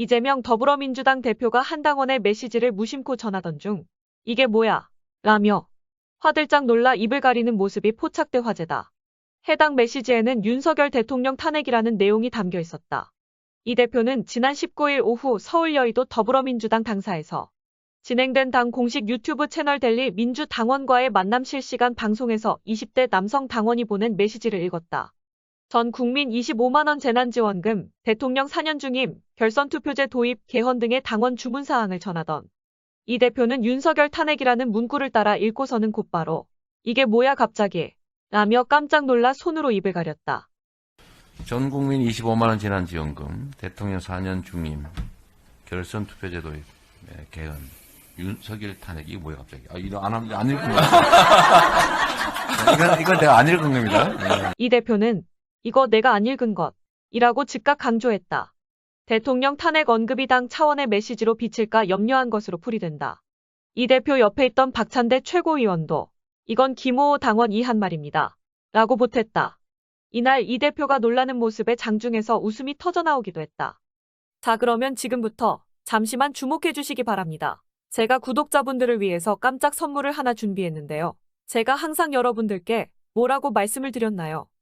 이재명 더불어민주당 대표가 한당원의 메시지를 무심코 전하던 중 이게 뭐야? 라며 화들짝 놀라 입을 가리는 모습이 포착돼 화제다. 해당 메시지에는 윤석열 대통령 탄핵이라는 내용이 담겨 있었다. 이 대표는 지난 19일 오후 서울 여의도 더불어민주당 당사에서 진행된 당 공식 유튜브 채널 델리 민주 당원과의 만남 실시간 방송에서 20대 남성 당원이 보낸 메시지를 읽었다. 전 국민 25만원 재난지원금, 대통령 4년 중임, 결선투표제 도입, 개헌 등의 당원 주문사항을 전하던 이 대표는 윤석열 탄핵이라는 문구를 따라 읽고서는 곧바로 이게 뭐야 갑자기 라며 깜짝 놀라 손으로 입을 가렸다. 전 국민 25만원 재난지원금, 대통령 4년 중임, 결선 투표제 도입, 네, 개헌, 윤석열 탄핵, 이거 뭐야, 갑자기. 아, 이거 안, 하면- 안 읽은 거야. 이건, 이건 내가 안 읽은 겁니다. 네. 이 대표는 이거 내가 안 읽은 것 이라고 즉각 강조했다. 대통령 탄핵 언급이 당 차원의 메시지로 비칠까 염려한 것으로 풀이된다. 이 대표 옆에 있던 박찬대 최고위원도 이건 김호호 당원 이 한 말입니다. 라고 보탰다. 이날 이 대표가 놀라는 모습에 장중에서 웃음이 터져나오기도 했다. 자 그러면 지금부터 잠시만 주목해 주시기 바랍니다. 제가 구독자분들을 위해서 깜짝 선물을 하나 준비했는데요. 제가 항상 여러분들께 뭐라고 말씀을 드렸나요?